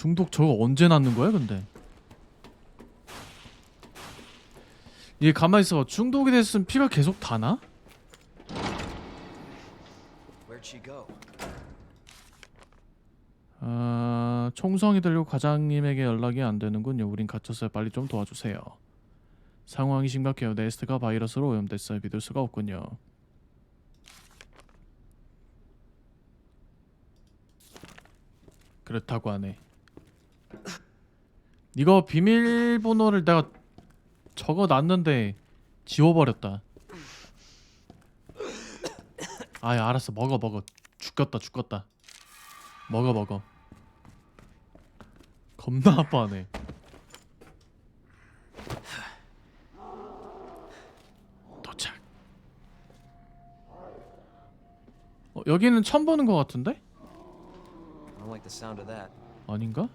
중독 저거 언제 낫는 거야 근데 얘 가만히 있어봐 중독이 됐으면 피가 계속 다나? 아, 총성이 들리고 과장님에게 연락이 안 되는군요. 우린 갇혔어요. 빨리 좀 도와주세요. 상황이 심각해요. 네스트가 바이러스로 오염됐어요. 믿을 수가 없군요. 그렇다고 하네. 이거 비밀번호를 내가 적어놨는데 지워버렸다. 아야 알았어. 먹어 먹어. 죽겠다 죽겠다. 먹어 먹어. 겁나 아파하네. 도착. 어, 여기는 처음 보는 것 같은데? 아닌가?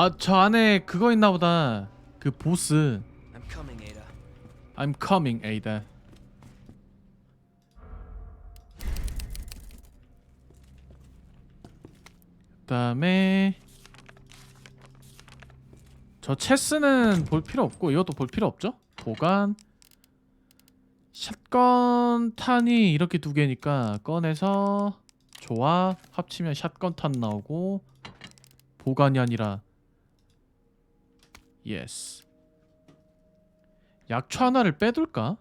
아, 저 안에 그거 있나 보다. 그 보스. I'm coming, Ada. I'm coming, Ada. 그다음에 저 체스는 볼 필요 없고 이것도 볼 필요 없죠? 보관 샷건 탄이 이렇게 두 개니까 꺼내서 조합 합치면 샷건 탄 나오고 보관이 아니라 예스 약초 하나를 빼둘까?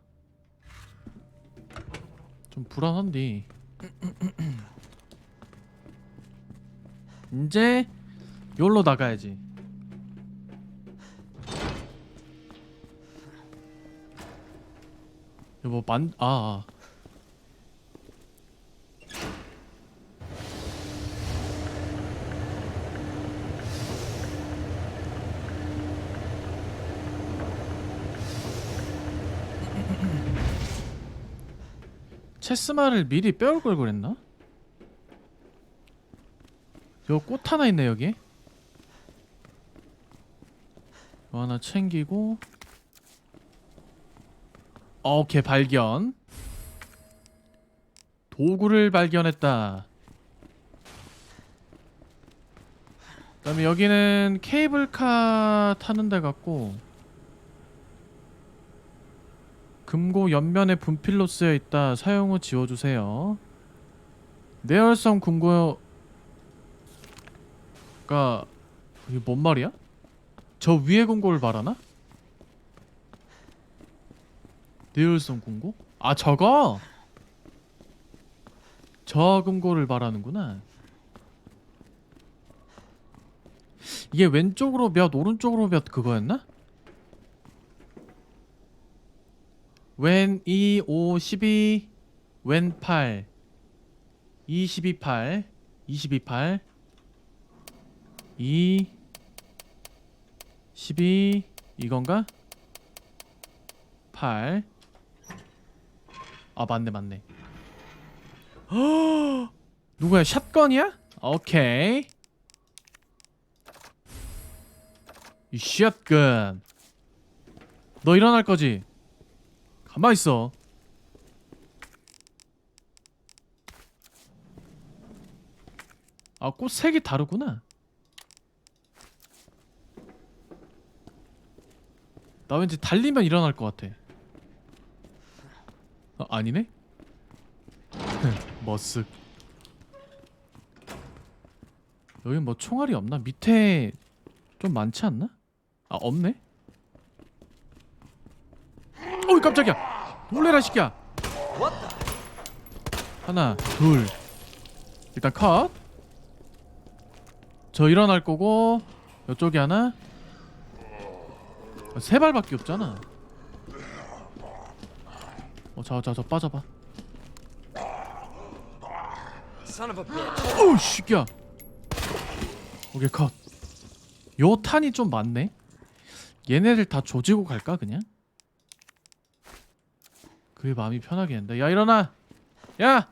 좀 불안한데 이제 요로 나가야지 여보 만.. 아, 아. 체스마를 미리 빼올 걸 그랬나? 요 꽃 하나 있네 여기. 이거 하나 챙기고. 오케이 발견. 도구를 발견했다. 그 다음에 여기는 케이블카 타는 데 같고 금고 옆면에 분필로 쓰여 있다. 사용 후 지워주세요. 내열성 금고가 이게 뭔 말이야? 저 위에 금고를 말하나? 내열성 금고? 아 저거? 저 금고를 말하는구나. 이게 왼쪽으로 몇 오른쪽으로 몇 그거였나? 왼 2, 5, 12, 왼 8, 22, 8, 22, 8, 2, 12, 이건가? 8. 아, 맞네, 맞네. 허! 누구야? 샷건이야? 오케이. 이 샷건. 너 일어날 거지? 가만 있어. 아, 꽃 색이 다르구나. 나 왠지 달리면 일어날 것 같아. 어, 아니네? 머쓱. 여기 뭐 총알이 없나? 밑에 좀 많지 않나? 아, 없네? 어이 깜짝이야. 놀래라 the? 하나 둘. 일단 컷저 일어날 거고 이쪽에 하나. 세 발밖에 없잖아. 어자자자 빠져봐. 어우 시끼야. 오케이 컷요 탄이 좀 많네. 얘네를 다 조지고 갈까 그냥 그게 마음이 편하겠는데 야 일어나 야!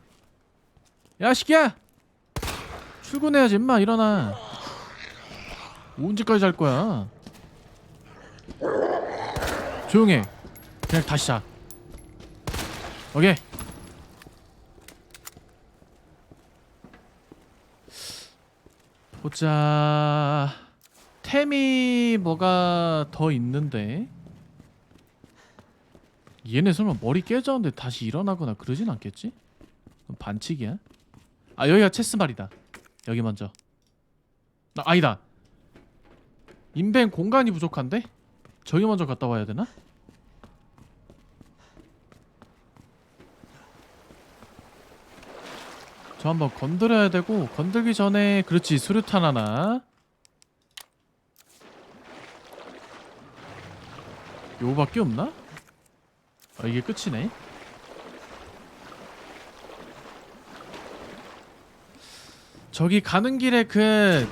야 시끼야! 출근해야지 임마 일어나 언제까지 잘 거야? 조용해. 그냥 다시 자. 오케이. 보자. 템이 뭐가 더 있는데? 얘네 설마 머리 깨졌는데 다시 일어나거나 그러진 않겠지? 그럼 반칙이야? 아 여기가 체스말이다. 여기 먼저. 아, 아니다. 인벤 공간이 부족한데? 저기 먼저 갔다 와야 되나? 저 한번 건드려야 되고 건들기 전에 그렇지 수류탄 하나 요거밖에 없나? 아 이게 끝이네. 저기 가는 길에 그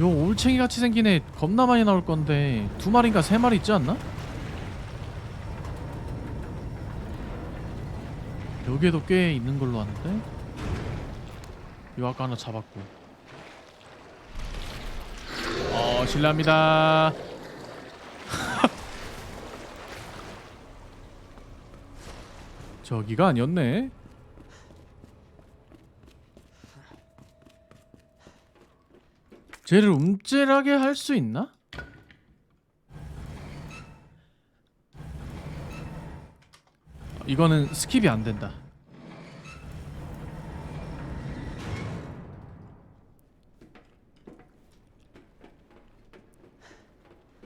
요 올챙이 같이 생긴 애 겁나 많이 나올 건데. 두 마리인가 세 마리 있지 않나? 여기에도 꽤 있는 걸로 아는데? 이거 아까 하나 잡았고. 어 실례합니다 저기가 아니었네 쟤를 움찔하게 할 수 있나? 이거는 스킵이 안 된다.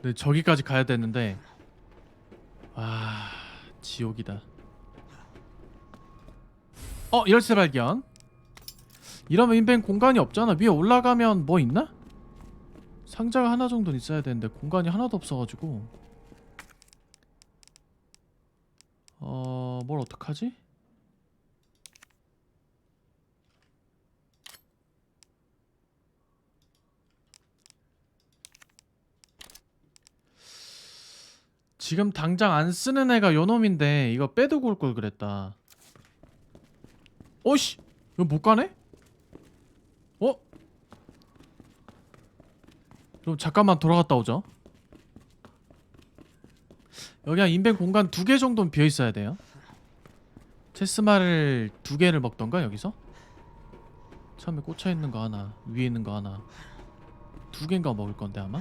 네, 저기까지 가야 되는데 아 지옥이다. 어 열쇠 발견. 이러면 인벤 공간이 없잖아. 위에 올라가면 뭐 있나? 상자가 하나 정도는 있어야 되는데 공간이 하나도 없어가지고 어... 뭘 어떡하지? 지금 당장 안 쓰는 애가 요놈인데 이거 빼두고 올 걸 그랬다 어이씨 이거 못 가네? 어? 그럼 잠깐만 돌아갔다 오죠. 여기 한 인벤 공간 두 개 정도는 비어 있어야 돼요. 체스말을 두 개를 먹던가 여기서? 처음에 꽂혀 있는 거 하나, 위에 있는 거 하나, 두 개인가 먹을 건데 아마.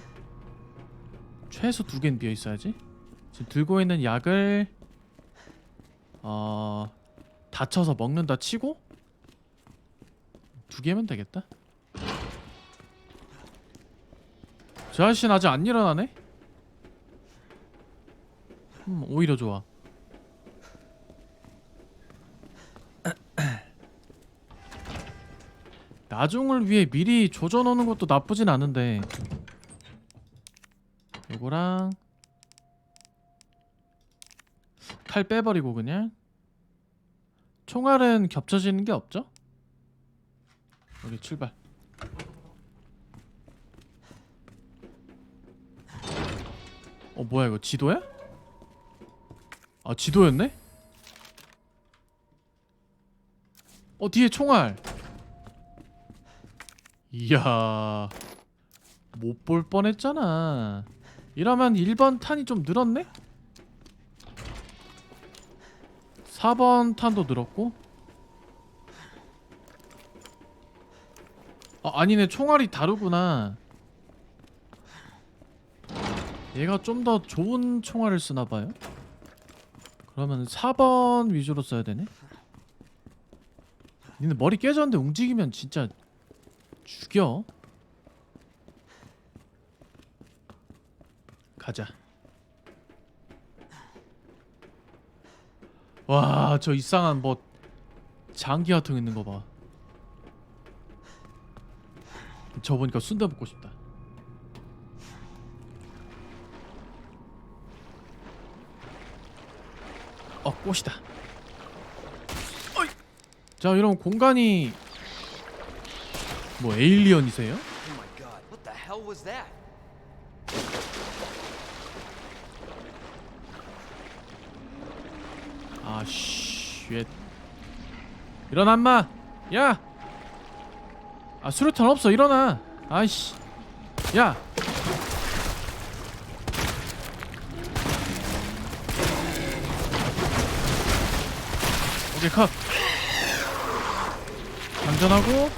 최소 두 개는 비어 있어야지. 지금 들고 있는 약을 어 다쳐서 먹는다 치고 두 개면 되겠다. 저 아저씨는 아직 안 일어나네? 음, 오히려 좋아. 나중을 위해 미리 조져놓는 것도 나쁘진 않은데 요거랑 칼 빼버리고 그냥 총알은 겹쳐지는 게 없죠? 여기 출발 어 뭐야 이거 지도야? 아 지도였네? 어 뒤에 총알 이야 못 볼 뻔했잖아 이러면 1번 탄이 좀 늘었네? 4번 탄도 늘었고. 아, 아니네. 총알이 다르구나. 얘가 좀 더 좋은 총알을 쓰나봐요. 그러면 4번 위주로 써야 되네. 니네 머리 깨졌는데 움직이면 진짜 죽여. 가자 와 저 이상한 뭐 장기 거 있는 거 봐 저 보니까 순대 먹고 싶다 어 꽃이다 어이. 자 이러면 공간이 뭐 에일리언이세요? Oh 아쉣. 일어나 인마. 야! 아 수류탄 없어. 일어나. 아이씨. 야! 오케이 컷. 장전하고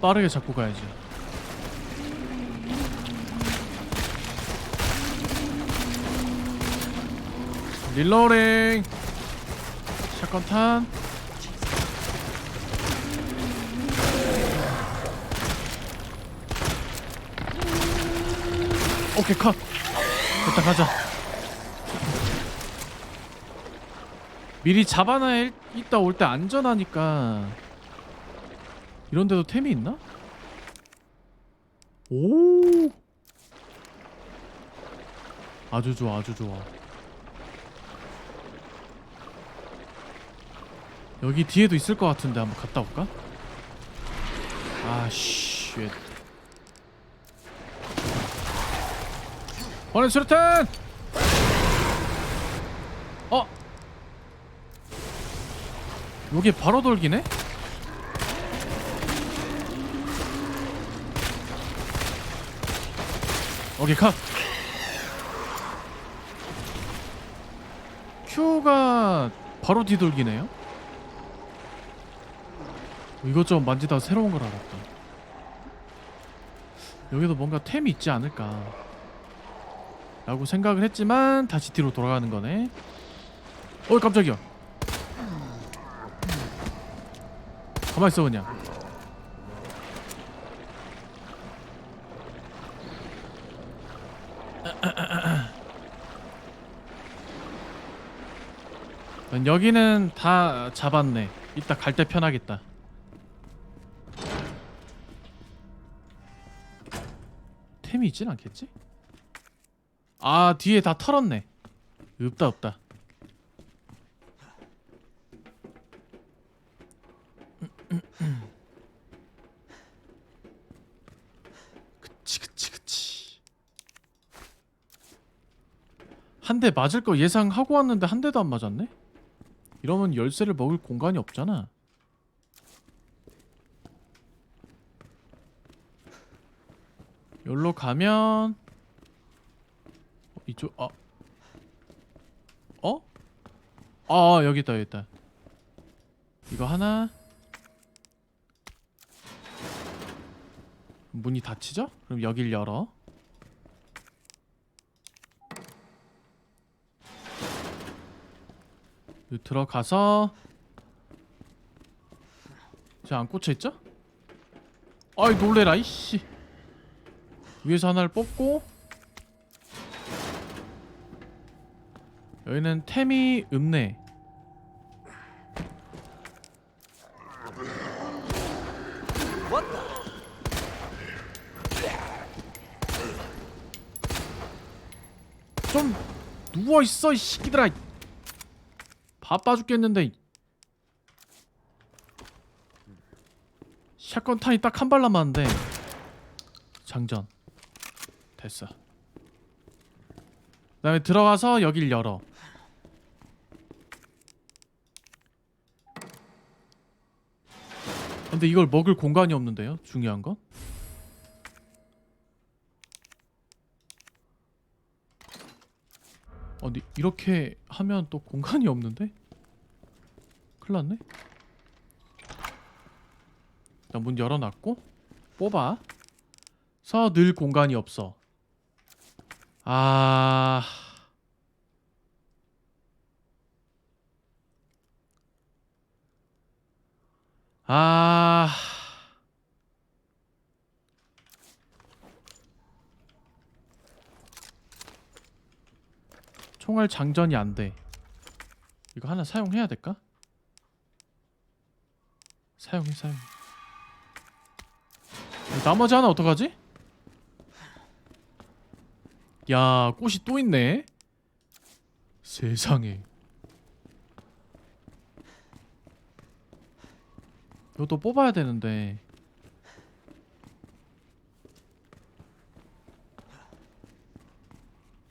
빠르게 잡고 가야지 릴로링. 샷건 탄. 오케이 컷. 일단 가자. 미리 잡아놔야 있다 올 때 안전하니까. 이런 데도 템이 있나? 오! 아주 좋아 아주 좋아 여기 뒤에도 있을 것 같은데 한번 갔다 올까? 아씨 버는 수류탄! 어? 요게 바로 돌기네? 오케이 컷 Q가 바로 뒤돌기네요? 이것저것 만지다가 새로운 걸 알았다. 여기도 뭔가 템이 있지 않을까. 라고 생각을 했지만 다시 뒤로 돌아가는 거네. 어이 깜짝이야. 가만히 있어 그냥. 여기는 다 잡았네. 이따 갈 때 편하겠다 템이 있진 않겠지? 아 뒤에 다 털었네 없다 없다 그치 그치 그치 한 대 맞을 거 예상하고 왔는데 한 대도 안 맞았네? 이러면 열쇠를 먹을 공간이 없잖아 여기로 가면 어, 이쪽 아 어? 아 아, 여기 있다 여기 있다 이거 하나 문이 닫히죠? 그럼 여길 열어 들어가서 저 안 꽂혀있죠? 아이 놀래라 이씨 위에서 하나를 뽑고 여기는 템이 the? 좀 누워있어 이 새끼들아. 바빠 죽겠는데. 샷건 탄이 딱 한 발 남았는데. 장전 됐어. 그 다음에 들어가서 여길 열어. 근데 이걸 먹을 공간이 없는데요? 중요한 건 어, 근데 이렇게 하면 또 공간이 없는데? 큰일 났네? 일단 문 열어놨고 뽑아. 서 늘 공간이 없어 아... 아... 총알 장전이 안 돼. 이거 하나 사용해야 될까? 사용해 사용. 나머지 하나 어떡하지? 야 꽃이 또 있네. 세상에. 이것도 뽑아야 되는데.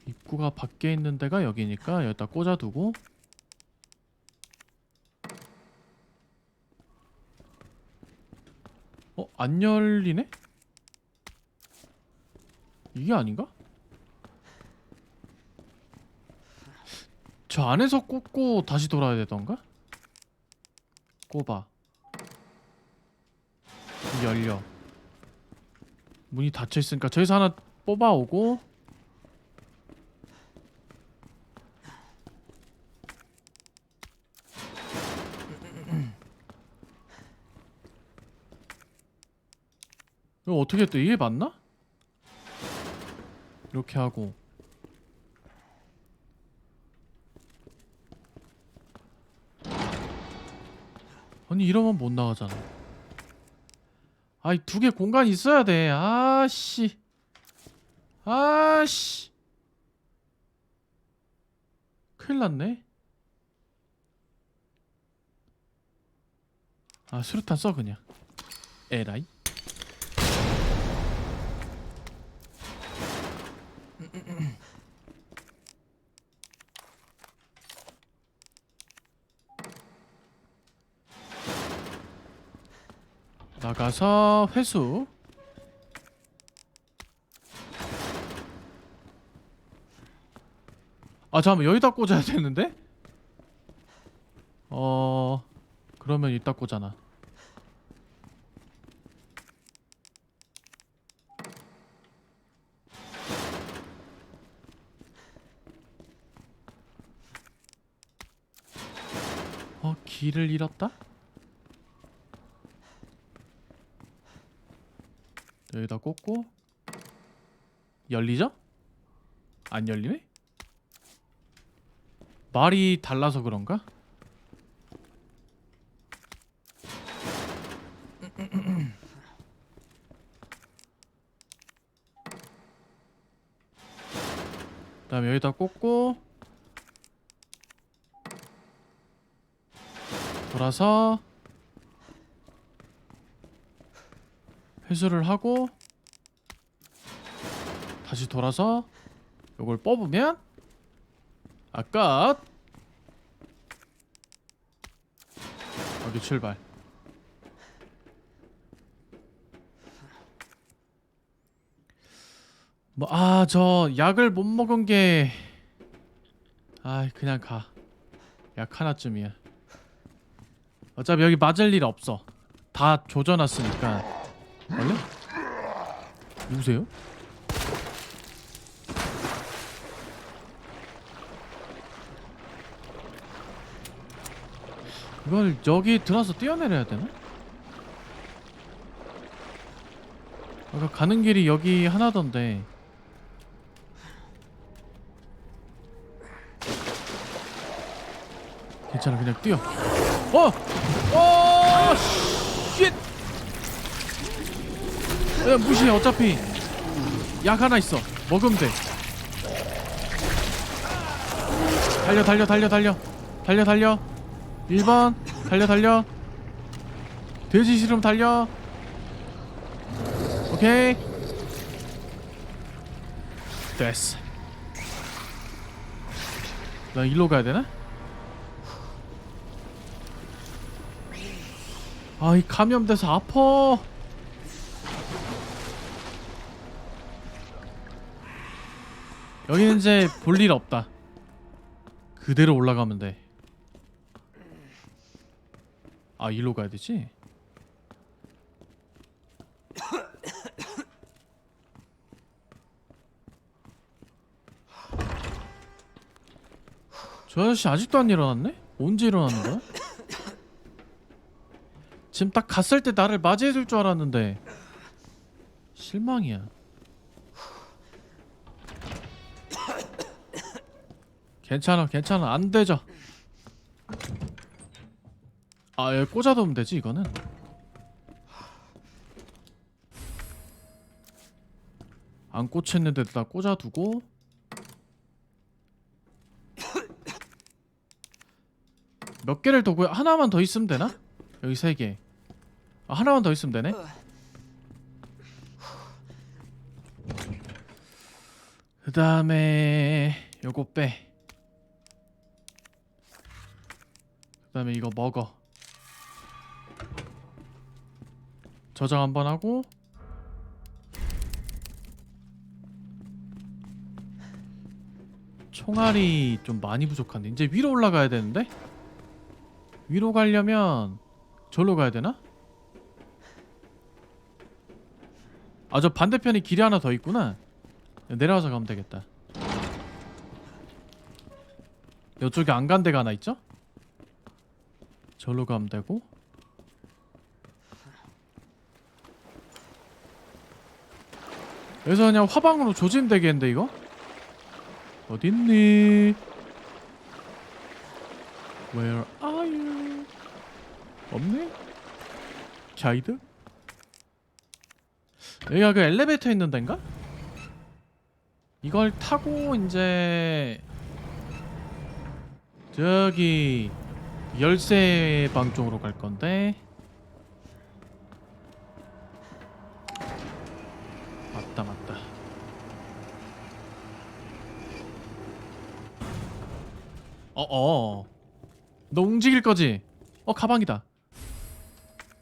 입구가 밖에 있는 데가 여기니까 여기다 꽂아두고 어? 안 열리네? 이게 아닌가? 저 안에서 꽂고 다시 돌아야 되던가? 꼽아 열려 문이 닫혀 있으니까 저기서 하나 뽑아오고 이거 어떻게 또 이게 맞나? 이렇게 하고 아니 이러면 못 나가잖아. 아이 두 개 공간 있어야 돼. 아씨. 아씨. 큰일 났네. 아 수류탄 써 그냥. 에라이 가서 회수 아 잠깐만 여기다 꽂아야 되는데? 어... 그러면 이따 꽂아놔 어? 길을 잃었다? 여기다 꽂고 열리죠? 안 열리네? 말이 달라서 그런가? 그다음에 여기다 꽂고 돌아서 회수를 하고 다시 돌아서 요걸 뽑으면 아까 여기 출발. 뭐 아 저 약을 못 먹은 게 아 그냥 가. 약 하나쯤이야. 어차피 여기 맞을 일 없어. 다 조져놨으니까. 원래? 누구세요? 이걸 여기 들어서 뛰어내려야 되나? 아까 가는 길이 여기 하나던데 괜찮아 그냥 뛰어 어! 어! 쉣! 야 무시해 어차피 약 하나 있어 먹으면 돼 달려 달려 달려 달려 달려 달려 1번 달려 달려. 돼지 싫으면 달려. 오케이. 됐어. 나 일로 가야 되나? 아 이 감염돼서 아파. 여기는 이제 볼 일 없다. 그대로 올라가면 돼 아, 일로 가야 되지? 저 아저씨 아직도 안 일어났네? 언제 일어나는 거야? 지금 딱 갔을 때 나를 맞이해 줄 줄 알았는데 실망이야. 괜찮아, 괜찮아, 안 되죠. 아, 여기 꽂아두면 되지 이거는. 안 꽂혔는 데다 꽂아두고 몇 개를 더 구해? 하나만 더 있으면 되나? 여기 세 개. 아, 하나만 더 있으면 되네. 그 다음에 요거 빼. 그 다음에 이거 먹어. 저장 한번 하고. 총알이 좀 많이 부족한데. 이제 위로 올라가야 되는데? 위로 가려면 절로 가야 되나? 아 저 반대편에 길이 하나 더 있구나. 내려와서 가면 되겠다. 이쪽에 안 간 데가 하나 있죠? 절로 가면 되고 여기서 그냥 화방으로 조지면 되겠는데 이거? 어딨니? Where are you? 없네? 가이드? 여기가 그 엘리베이터 있는 데인가? 이걸 타고 이제 저기 열쇠 방 쪽으로 갈 건데 맞다 맞다 어어 너 움직일 거지? 어 가방이다.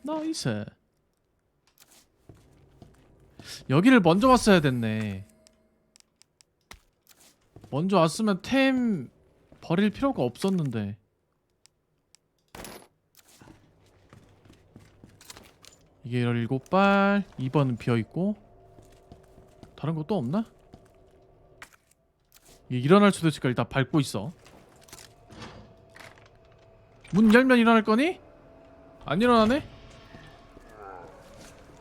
나이스. 여기를 먼저 왔어야 됐네. 먼저 왔으면 템 버릴 필요가 없었는데. 이게 17발 2번은 비어있고. 다른 것도 없나? 일어날 수도 있으니까 일단 밟고 있어 문 열면 일어날 거니? 안 일어나네?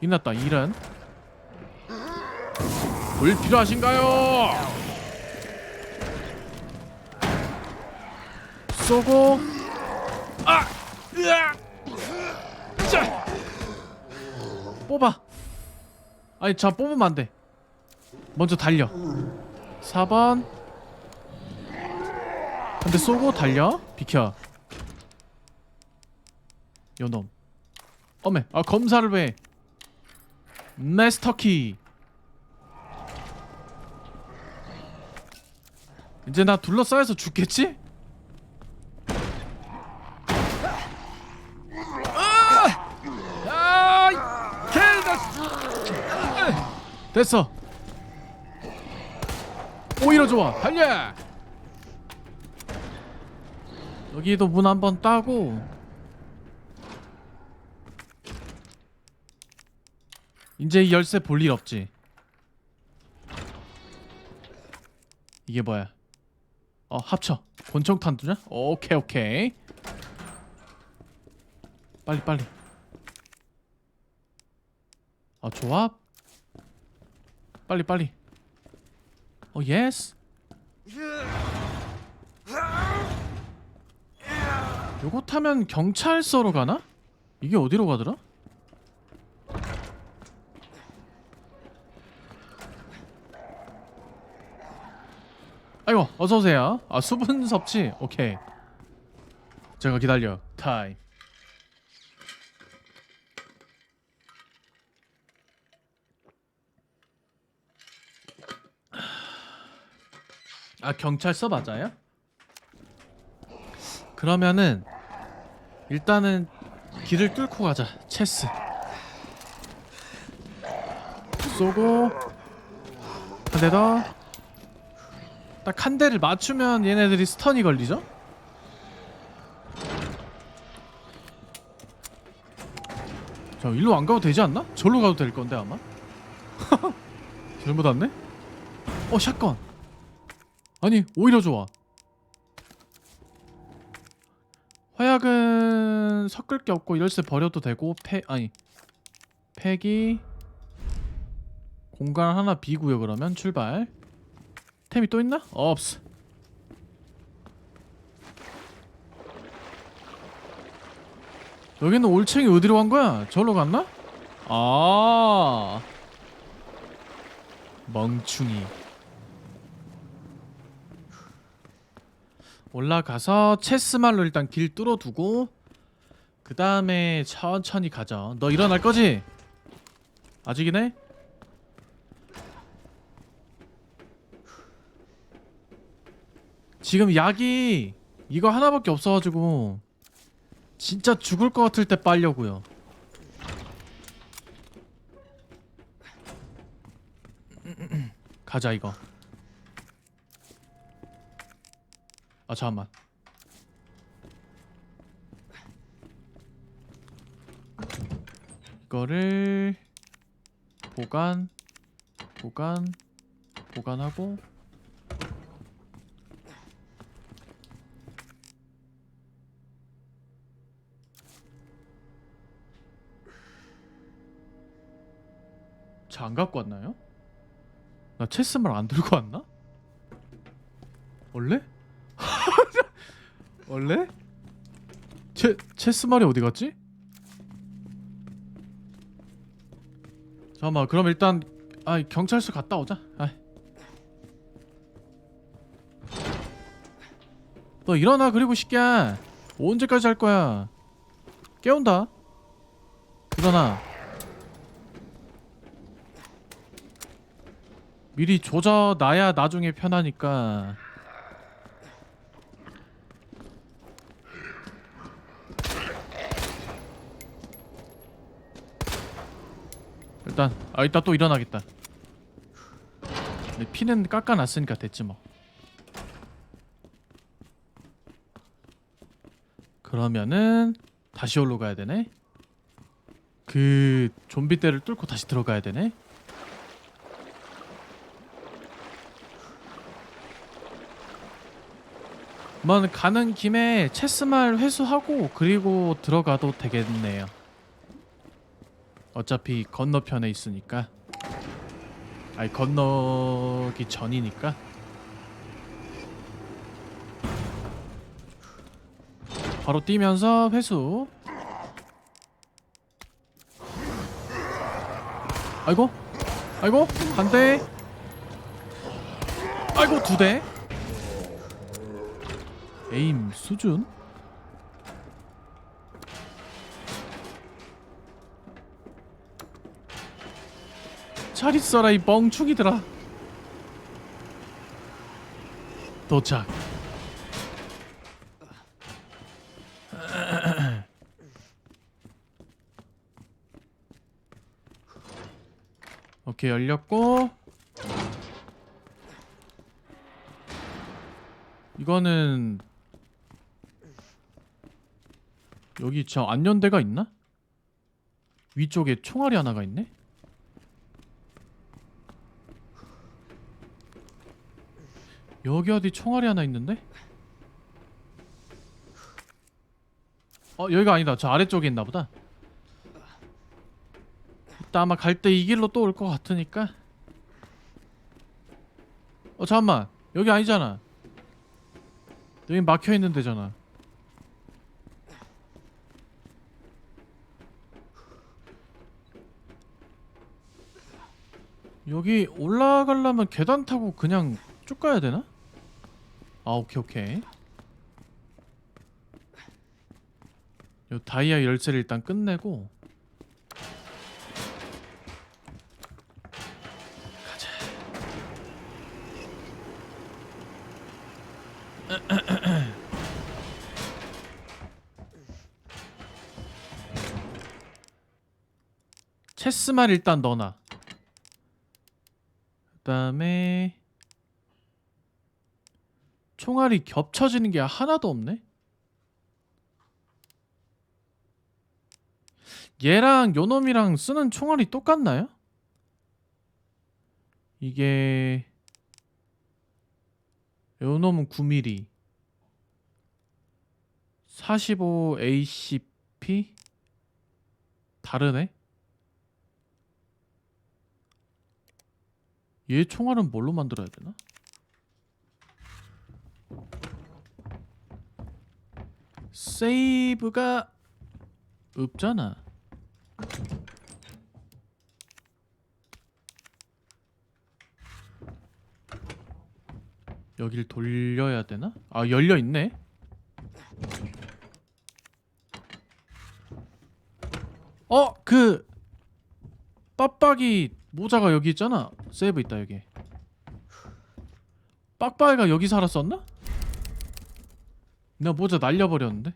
일어났다 일은 물 필요하신가요? 쏘고 아! 으아! 자! 뽑아 아니 자 뽑으면 안돼 먼저 달려 4번 한대 쏘고 달려 비켜 요놈. 어메 아 검사를 왜 마스터키. 이제 나 둘러싸여서 죽겠지? 아! 개다 됐어. 오히려 좋아. 달려! 여기도 문 한번 따고 이제 이 열쇠 볼 일 없지. 이게 뭐야? 어 합쳐. 권총 탄 두냐? 오케이 오케이. 빨리 빨리. 아 조합? 빨리 빨리. 어 예스. 요거 타면 경찰서로 가나? 이게 어디로 가더라? 아이고 어서 오세요. 아 수분 섭취 오케이. 제가 기다려. 타임. 아 경찰서 맞아요? 그러면은 일단은 길을 뚫고 가자. 체스. 쏘고 한 대 더. 딱 한 대를 맞추면 얘네들이 스턴이 걸리죠? 자 일로 안 가도 되지 않나? 절로 가도 될 건데 아마? 잘못 왔네? 어 샷건 아니 오히려 좋아 화약은 섞을 게 없고 열쇠 버려도 되고 폐 아니 팩이 공간 하나 비고요 그러면 출발 템이 또 있나? 없어 여기는 올챙이 어디로 간 거야? 저로 갔나? 아 멍충이 올라가서 체스말로 일단 길 뚫어두고 그 다음에 천천히 가자 너 일어날 거지? 아직이네? 지금 약이 이거 하나밖에 없어가지고 진짜 죽을 것 같을 때 빨려고요. 가자 이거. 아 잠깐만. 이거를 보관 보관 보관하고 저 안 갖고 왔나요? 나 체스말 안 들고 왔나? 원래? 원래? 체 체스말이 어디 갔지? 잠깐만 그럼 일단 아 경찰서 갔다 오자. 아이. 너 일어나 그리고 시끼야 언제까지 할 거야? 깨운다. 일어나. 미리 조져 놔야 나중에 편하니까. 일단 아 이따 또 일어나겠다. 근데 피는 깎아놨으니까 됐지 뭐. 그러면은 다시 올로 가야 되네. 그 좀비 떼를 뚫고 다시 들어가야 되네. 뭐 가는 김에 체스말 회수하고 그리고 들어가도 되겠네요. 어차피 건너편에 있으니까. 아니 건너기 전이니까. 바로 뛰면서 회수. 아이고, 아이고 한 대. 아이고 두 대. 에임 수준? 잘 있어라 이 멍충이들아. 도착. 오케이 열렸고. 이거는 여기 저 안연대가 있나? 위쪽에 총알이 하나가 있네? 여기 어디 총알이 하나 있는데? 어 여기가 아니다 저 아래쪽에 있나 보다 이따 아마 갈 때 이 길로 또 올 것 같으니까 어 잠깐만 여기 아니잖아 여기 막혀있는 데잖아 여기 올라가려면 계단 타고 그냥 쭉 가야 되나? 아 오케이 오케이. 요 다이아 열쇠를 일단 끝내고. 가자. 체스만 일단 넣어놔 그다음에 총알이 겹쳐지는 게 하나도 없네. 얘랑 요놈이랑 쓰는 총알이 똑같나요? 이게 요놈은 9mm 45 ACP 다르네. 얘 총알은 뭘로 만들어야 되나? 세이브가 없잖아. 여길 돌려야 되나? 아 열려 있네. 어, 그 빡빡이 모자가 여기 있잖아. 세이브 있다 여기. 빡빡이가 여기 살았었나? 내가 모자 날려버렸는데.